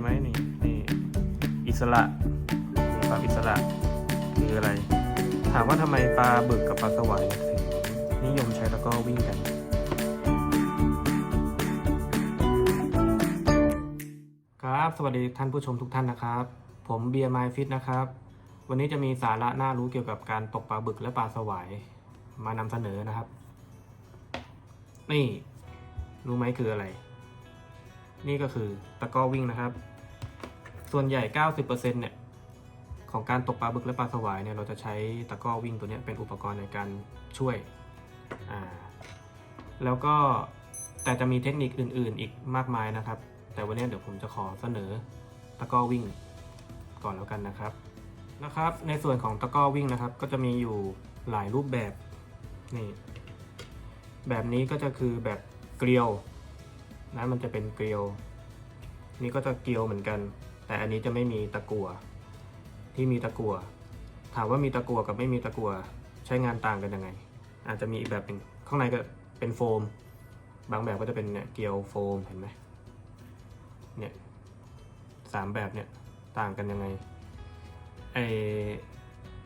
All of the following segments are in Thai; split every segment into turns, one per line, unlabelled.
ไหมนี่นี่อิสระปลาอิสระคืออะไร ถามว่าทำไมปลาบึกกับปลาสวายถึงนิยมใช้ตะกร้อวิ่งกันครับสวัสดีท่านผู้ชมทุกท่านนะครับ ผมเบียร์ไมฟิตนะครับ วันนี้จะมีสาระน่ารู้เกี่ยวกับการตกปลาบึกและปลาสวายมานำเสนอนะครับ นี่ รู้ไหมคืออะไร นี่ก็คือตะก้อวิ่งนะครับ ส่วนใหญ่ 90%เนี่ยของการตกปลาบึกและปลาสวายเนี่ยเราจะใช้ตะกร้อวิ่งตัวนี้เป็นอุปกรณ์ในการช่วยอ่าแล้วก็แต่จะมีเทคนิคอื่น ๆ อีกมากมายนะครับ แต่วันนี้เดี๋ยวผมจะขอเสนอตะกร้อวิ่งก่อนแล้วกันนะครับนะครับ ในส่วนของตะกร้อวิ่งนะครับ ก็จะมีอยู่หลายรูปแบบนี่แบบนี้ก็จะคือแบบเกลียวนะมันจะเป็นเกลียว นี่ก็จะเกลียวเหมือนกัน แต่อันนี้จะไม่มีตะกัวที่มีตะกัวถามว่ามีตะกัวกับไม่มีตะกัวใช้งานต่างกันยังไง อาจจะมีอีกแบบหนึ่งข้างในก็เป็นโฟม บางแบบก็จะเป็นเนี่ยเกลียวโฟมเห็นไหมเนี่ยสามแบบเนี่ยต่างกันยังไงไอ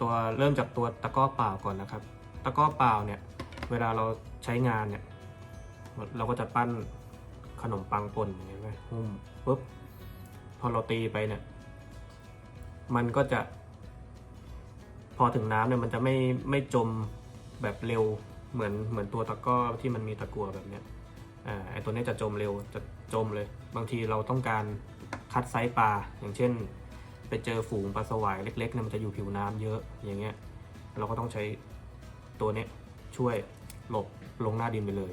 ตัวเริ่มจากตัวตะก้อเปล่าก่อนนะครับ ตะก้อเปล่าเนี่ยเวลาเราใช้งานเนี่ยเราก็จะปั้นขนมปังป่นอย่างเงี้ยไหมหุ้มปุ๊บ พอเราตีไปเนี่ย มันก็จะ พอถึงน้ำเนี่ยมันจะไม่ไม่จมแบบเร็วเหมือนเหมือนตัวตะก้อที่มันมีตะกัวแบบเนี้ยอ่าไอตัวนี้จะจมเร็วจะจมเลย บางทีเราต้องการคัดไซส์ปลาอย่างเช่น ไปเจอฝูงปลาสวายเล็กๆเนี่ยมันจะอยู่ผิวน้ำเยอะอย่างเงี้ย เราก็ต้องใช้ตัวเนี้ยช่วยหลบลงหน้าดินไปเลย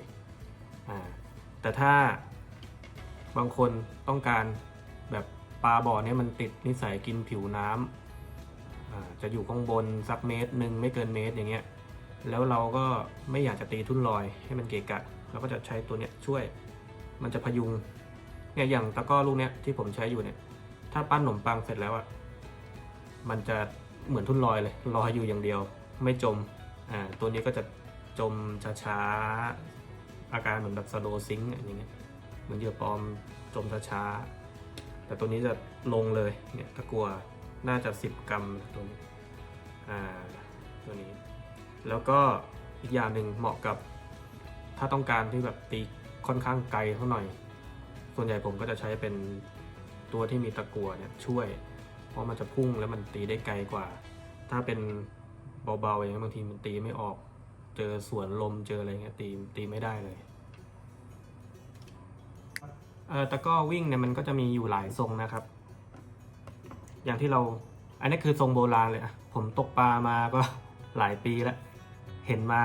อ่าแต่ถ้าบางคนต้องการแบบ ปลาบ่อเนี้ยมันติดนิสัยกินผิวน้ำอ่าจะอยู่ข้างบนสักเมตรหนึ่งไม่เกินเมตรอย่างเงี้ยแล้วเราก็ไม่อยากจะตีทุ่นลอยให้มันเกะกะเราก็จะใช้ตัวเนี้ยช่วยมันจะพยุงเนี่ยอย่างตะก้อลูกเนี้ยที่ผมใช้อยู่เนี่ย ถ้าปั้นขนมปังเสร็จแล้วอะมันจะเหมือนทุ่นลอยเลยลอยอยู่อย่างเดียว ไม่จมอ่าตัวนี้ก็จะจมช้าๆอาการเหมือนแบบสโลซิงอย่างเงี้ยเหมือนเหยื่อปลอมจมช้าๆ แต่ตัวนี้จะลงเลยเนี่ยถ้ากลัวน่าจะ 10 กรัมตัวนี้อ่าตัวนี้ แล้วก็อีกอย่างหนึ่งเหมาะกับ ถ้าต้องการที่แบบตีค่อนข้างไกลเท่าหน่อย ส่วนใหญ่ผมก็จะใช้เป็นตัวที่มีตะกัวเนี่ยช่วย เพราะมันจะพุ่งแล้วมันตีได้ไกลกว่า ถ้าเป็นเบาๆอย่างเงี้ยบางทีมันตีไม่ออก เจอสวนลมเจออะไรเงี้ยตีตีไม่ได้เลย เออตะกร้อวิ่งเนี่ยมันก็จะมีอยู่หลายทรงนะครับ อย่างที่เราอันนี้คือทรงโบราณเลยอะผมตกปลามาก็หลายปีแล้ว เห็นมา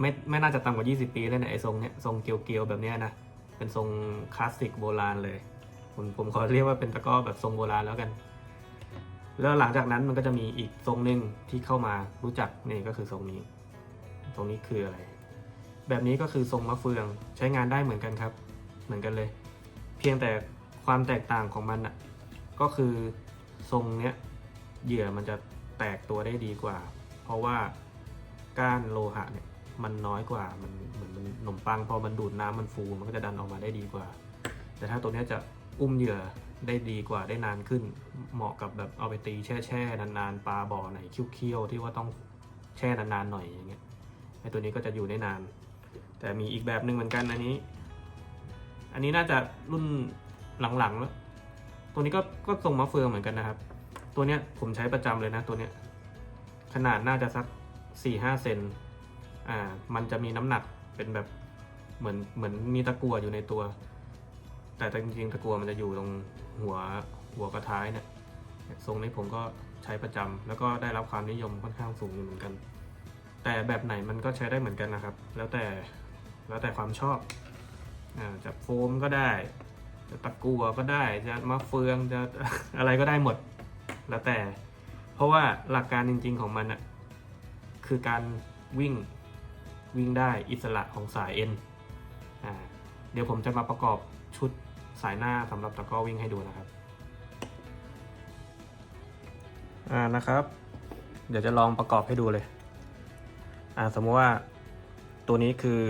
ไม่ไม่น่าจะต่ำกว่า 20 ปีแล้วเนี่ยไอ้ทรงเนี้ยทรงเกลียวๆแบบเนี้ยนะเป็นทรงคลาสสิกโบราณเลย ผมผมขอเรียกว่าเป็นตะกร้อแบบทรงโบราณแล้วกัน แล้วหลังจากนั้นมันก็จะมีอีกทรงหนึ่งที่เข้ามารู้จักนี่ก็คือทรงนี้ทรงนี้คืออะไร แบบนี้ก็คือทรงมะเฟืองใช้งานได้เหมือนกันครับ เหมือนกันเลย พียงแต่ความแตกต่างของมันอะก็คือทรงเนี้ยเหยื่อมันจะแตกตัวได้ดีกว่า เพราะว่าก้านโลหะเนี่ยมันน้อยกว่ามันเหมือนมันขนมปังพอมันดูดน้ำมันฟูมันก็จะดันออกมาได้ดีกว่า แต่ถ้าตัวเนี้ยจะอุ้มเหยื่อได้ดีกว่าได้นานขึ้น เหมาะกับแบบเอาไปตีแช่แช่นานๆปลาบ่อไหนเคี้ยวๆที่ว่าต้องแช่นานๆหน่อยอย่างเงี้ยไอตัวนี้ก็จะอยู่ได้นาน แต่มีอีกแบบหนึ่งเหมือนกันอันนี้ อันนี้น่าจะรุ่นหลังๆแล้วตัวนี้ก็ก็ทรงมะเฟืองเหมือนกันนะครับ ตัวเนี้ยผมใช้ประจำเลยนะตัวเนี้ยขนาดน่าจะสักสี่ห้าเซนอ่ามันจะมีน้ำหนักเป็นแบบเหมือนเหมือนมีตะกัวอยู่ในตัว แต่จริงๆตะกัวมันจะอยู่ตรงหัวหัวกระท้ายเนี่ยทรงนี้ผมก็ใช้ประจำแล้วก็ได้รับความนิยมค่อนข้างสูงอยู่เหมือนกัน แต่แบบไหนมันก็ใช้ได้เหมือนกันนะครับ แล้วแต่แล้วแต่ความชอบ จะโฟมก็ได้ จะตะกั่วก็ได้ จะมะเฟืองจะอะไรก็ได้หมด แล้วแต่ เพราะว่าหลักการจริง ๆของมันอะคือการวิ่งวิ่งได้อิสระของสายเอ็นเดี๋ยวผมจะมาประกอบชุดสายหน้าสำหรับตะก้อวิ่งให้ดูนะครับ อ่านะครับ เดี๋ยวจะลองประกอบให้ดูเลย อ่าสมมติว่าตัวนี้คือ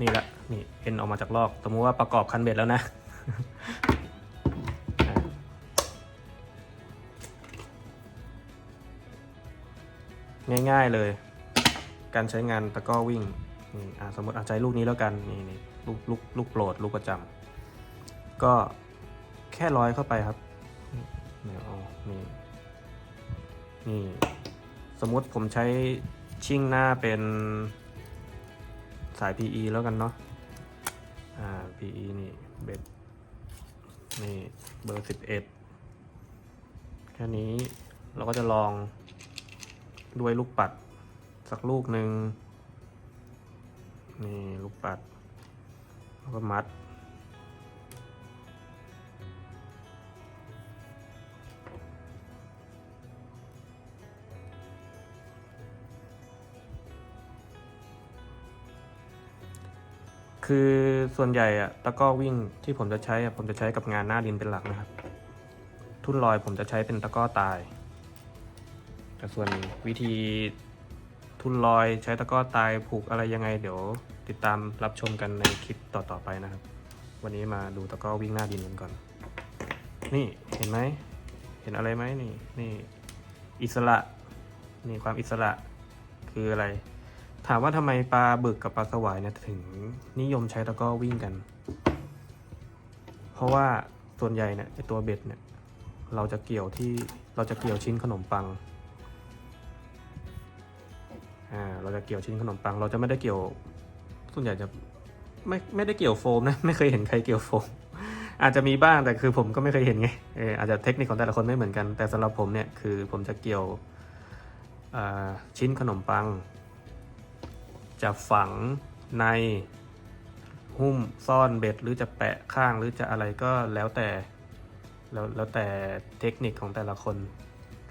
นี่ละนี่เอ็นออกมาจากลอก สมมติว่าประกอบคันเบ็ดแล้วนะง่ายๆเลย การใช้งานตะก้อวิ่งนี่สมมติเอาใจลูกนี้แล้วกันนี่นี่ลูกลูกลูกโปรดลูกประจำก็แค่ร้อยเข้าไปครับนี่ยวอานี่นี่ สมมติผมใช้ชิ่งหน้าเป็น สาย PE แล้วกันเนาะ อ่า PE นี่เบ็ดนี่เบอร์ 11 แค่นี้เราก็จะลองด้วยลูกปัด สักลูกหนึ่งนี่ลูกปัด แล้วก็มัด คือส่วนใหญ่อะตะก้อวิ่งที่ผมจะใช้อะผมจะใช้กับงานหน้าดินเป็นหลักนะครับ ทุ่นลอยผมจะใช้เป็นตะก้อตาย แต่ส่วนวิธีทุนลอยใช้ตะก้อตายผูกอะไรยังไง เดี๋ยว ติดตามรับชมกันในคลิปต่อๆไปนะครับ วันนี้มาดูตะก้อวิ่งหน้าดินกันก่อน นี่เห็นไหมเห็นอะไรไหมนี่นี่ อิสระนี่ความอิสระคืออะไร ถามว่าทำไมปลาบึกกับปลาสวายเนี่ยถึงนิยมใช้ตะกร้อวิ่งกัน เพราะว่าส่วนใหญ่เนี่ยไอตัวเบ็ดเนี่ย เราจะเกี่ยวที่เราจะเกี่ยวชิ้นขนมปังอ่าเราจะเกี่ยวชิ้นขนมปัง เราจะไม่ได้เกี่ยว ส่วนใหญ่จะไม่ไม่ได้เกี่ยวโฟมนะไม่เคยเห็นใครเกี่ยวโฟม อาจจะมีบ้างแต่คือผมก็ไม่เคยเห็นไงเอออาจจะเทคนิคของแต่ละคนไม่เหมือนกันแต่สำหรับผมเนี่ยคือผมจะเกี่ยวอ่าชิ้นขนมปัง จะฝังในหุ้มซ่อนเบ็ด หรือจะแปะข้างหรือจะอะไรก็แล้วแต่แล้วแล้วแต่เทคนิคของแต่ละคน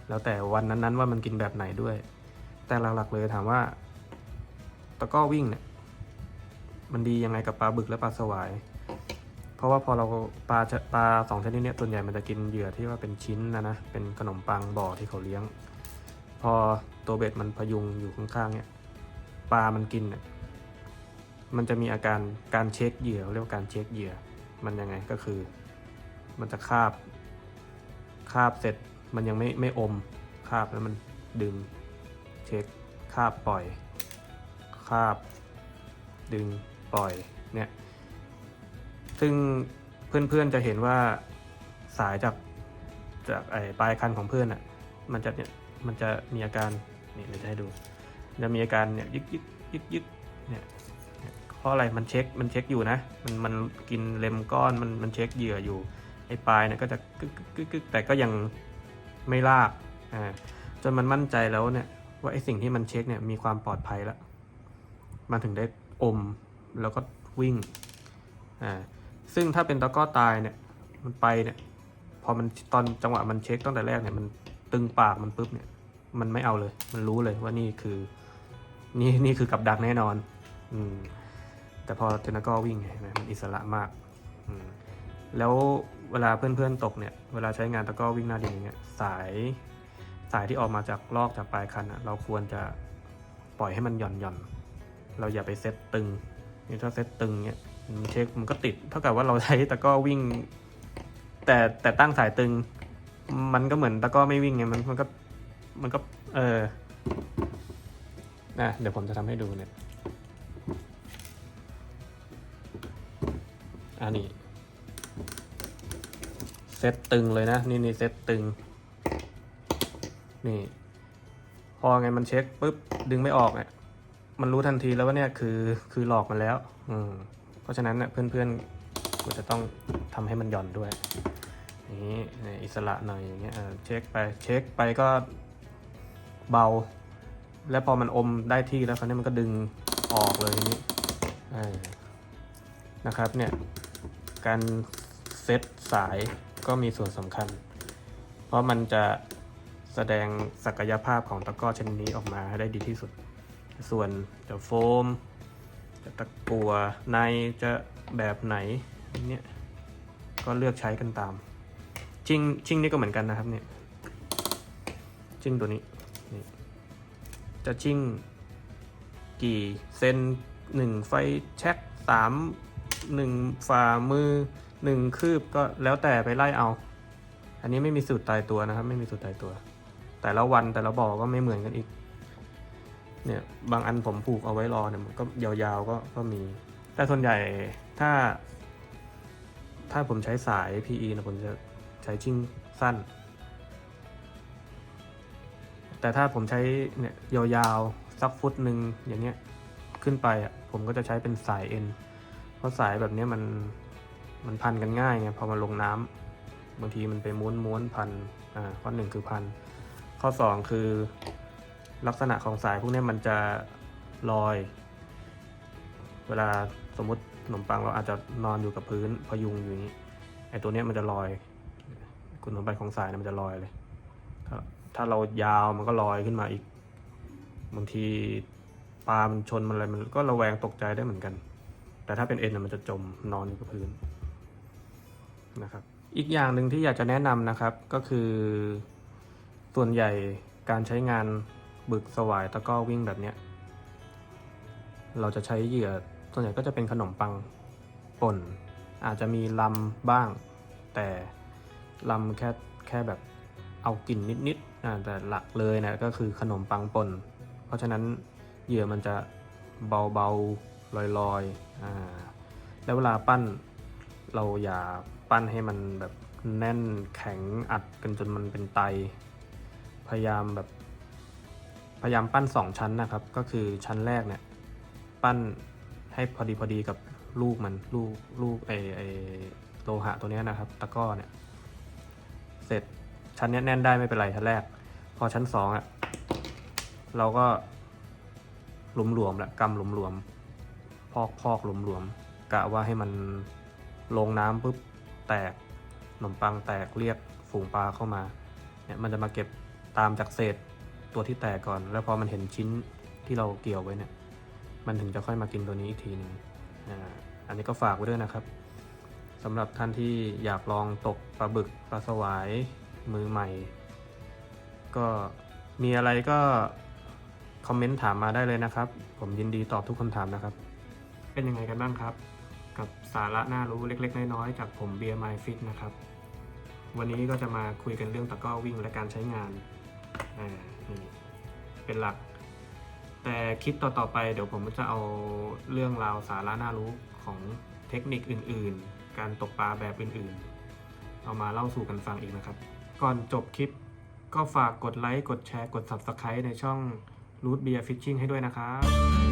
แล้วแต่วันนั้นๆ ว่ามันกินแบบไหนด้วย แต่หลักๆเลยถามว่า ตะก้อวิ่งเนี่ยมันดียังไงกับปลาบึกและปลาสวาย เพราะว่าพอเราปลาจะปลาสองชนิดนี้ยส่วนใหญ่มันจะกินเหยื่อที่ว่าเป็นชิ้นนะนะเป็นขนมปังบ่อที่เขาเลี้ยง พอตัวเบ็ดมันพยุงอยู่ข้างๆเนี่ย ลามันกินเนี่ยมันจะมีอาการการเช็คเหยื่อเรียกว่าการเช็คเหยื่อ มันยังไงก็คือ มันจะคาบ คาบเสร็จมันยังไม่ไม่อม คาบแล้วมันดึง เช็คคาบปล่อย คาบ ดึงปล่อยเนี่ย ซึ่งเพื่อนๆจะเห็นว่าสายจากจากไอ้ปลายคันของเพื่อนอะมันจะเนี่ยมันจะมีอาการนี่เดี๋ยวจะให้ดู จะมีอาการเนี่ยยึกยึกยึกยึกเนี่ยเพราะอะไรมันเช็คมันเช็คอยู่นะ มันมันกินเลมก้อนมันมันเช็คเหยื่ออยู่ไอ้ปลายเนี่ยก็จะกึกกึกกึกกึกแต่ก็ยังไม่ลากอ่าจนมันมั่นใจแล้วเนี่ยว่าไอ้สิ่งที่มันเช็คเนี่ยมีความปลอดภัยแล้ว มันถึงได้อมแล้วก็วิ่งอ่าซึ่งถ้าเป็นตะก้อตายเนี่ยมันไปเนี่ยพอมันตอนจังหวะมันเช็คตั้งแต่แรกเนี่ยมันตึงปากมันปุ๊บเนี่ยมันไม่เอาเลย มันรู้เลยว่านี่คือ นี่นี่คือกับดักแน่นอน อืม แต่พอเทนก็วิ่งเห็นไหมมันอิสระมาก อืม แล้วเวลาเพื่อนๆตกเนี่ย เวลาใช้งานตะก้อวิ่งหน้าดินอย่างเงี้ย สาย สายที่ออกมาจากลอกจากปลายคันอะเราควรจะปล่อยให้มันหย่อนหย่อน เราอย่าไปเซตตึง นี่ถ้าเซตตึงเนี่ยมันเช็คมันก็ติด เท่ากับว่าเราใช้ตะก้อวิ่ง แต่แต่ตั้งสายตึง มันก็เหมือนตะก้อไม่วิ่งไง มันมันก็ มันก็ เออ นะเดี๋ยวผมจะทำให้ดูเนี่ยอันนี้เซตตึงเลยนะ นี่นี่เซตตึง นี่ พอไงมันเช็คปุ๊บดึงไม่ออกเนี่ยมันรู้ทันทีแล้วว่าเนี่ยคือคือหลอกมันแล้ว อืมเพราะฉะนั้นเนี่ยเพื่อนๆควรจะต้องทำให้มันหย่อนด้วย นี่อิสระหน่อยอย่างเงี้ยเช็คไปเช็คไปก็เบา แล้วพอมันอมได้ที่แล้วคราวนี้มันก็ดึงออกเลยทีนี้นะครับเนี่ยการเซตสายก็มีส่วนสำคัญ เพราะมันจะแสดงศักยภาพของตะกร้อชนิดนี้ออกมาให้ได้ดีที่สุด ส่วนจะโฟม จะตะกัวในจะแบบไหนเนี่ยก็เลือกใช้กันตาม ชิงชิงนี่ก็เหมือนกันนะครับเนี่ยชิงตัวนี้ จะชิ่ง กี่เซนหนึ่งไฟแช็กสามหนึ่งฝ่ามือหนึ่งคืบก็แล้วแต่ไปไล่เอา อันนี้ไม่มีสูตรตายตัวนะครับ ไม่มีสูตรตายตัว แต่ละวันแต่ละบ่อก็ไม่เหมือนกันอีก เนี่ยบางอันผมผูกเอาไว้รอเนี่ยมันก็ยาวๆก็ก็มี แต่ส่วนใหญ่ถ้า ถ้าผมใช้สาย PE นะผมจะใช้ชิ่งสั้น แต่ถ้าผมใช้เนี่ยยาวๆสักฟุตหนึ่งอย่างเงี้ยขึ้นไปอะผมก็จะใช้เป็นสายเอ็นเพราะสายแบบเนี้ยมันมันพันกันง่ายไงพอมาลงน้ำบางทีมันไปม้วนม้วนพันอ่าข้อหนึ่งคือพันข้อสองคือลักษณะของสายพวกนี้มันจะลอย เวลาสมมติขนมปังเราอาจจะนอนอยู่กับพื้นพยุงอยู่นี้ไอตัวเนี้ยมันจะลอย คุณสมบัติของสายเนี่ยมันจะลอยเลยถ้า ถ้าเรายาวมันก็ลอยขึ้นมาอีก บางทีปลา มันชนมันอะไรมันก็ระแวงตกใจได้เหมือนกัน แต่ถ้าเป็นเอ็นมันจะจมนอนอยู่กับพื้นนะครับ อีกอย่างหนึ่งที่อยากจะแนะนำนะครับก็คือส่วนใหญ่การใช้งานบึกสวายตะก้อวิ่งแบบเนี้ย เราจะใช้เหยื่อส่วนใหญ่ก็จะเป็นขนมปังป่น อาจจะมีลำบ้าง แต่ลำแค่แค่แบบเอากลิ่นนิดๆ แต่หลักเลยนะก็คือขนมปังป่น เพราะฉะนั้นเหยื่อมันจะเบาๆลอยๆแล้วเวลาปั้นเราอย่าปั้นให้มันแบบแน่นแข็งอัดกันจนมันเป็นไต พยายามแบบ พยายามปั้นสองชั้นนะครับ ก็คือชั้นแรกเนี่ยปั้นให้พอดีพอดีกับลูกมันลูกลูกไอไอโลหะตัวเนี้ยนะครับ ตะก้อเนี่ย เสร็จ ชั้นนี้แน่นได้ไม่เป็นไรชั้นแรก พอชั้นสองอะเราก็หลุมหลวมละกำหลุมหลวม พอกพอกหลุมหลวมกะว่าให้มันลงน้ำปุ๊บแตกขนมปังแตกเรียกฝูงปลาเข้ามาเนี่ยมันจะมาเก็บตามจากเศษตัวที่แตกก่อน แล้วพอมันเห็นชิ้นที่เราเกี่ยวไว้เนี่ย มันถึงจะค่อยมากินตัวนี้อีกทีหนึงอ่าอันนี้ก็ฝากไว้ด้วยนะครับสำหรับท่านที่อยากลองตกปลาบึกปลาสวาย มือใหม่ ก็มีอะไรก็คอมเมนต์ถามมาได้เลยนะครับ ผมยินดีตอบทุกคำถามนะครับ เป็นยังไงกันบ้างครับ กับสาระน่ารู้เล็ก ๆ น้อยๆจากผมเบียร์ไมฟิตนะครับ วันนี้ก็จะมาคุยกันเรื่องตะกร้อวิ่งและการใช้งานอ่านี่เป็นหลัก แต่คลิปต่อๆไปเดี๋ยวผมจะเอาเรื่องราวสาระน่ารู้ของเทคนิคอื่น ๆ การตกปลาแบบอื่น ๆ เอามาเล่าสู่กันฟังอีกนะครับ ก่อนจบคลิป ก็ฝากกดไลค์ กดแชร์ กด Subscribe ในช่อง Root Beer Fishing ให้ด้วยนะครับ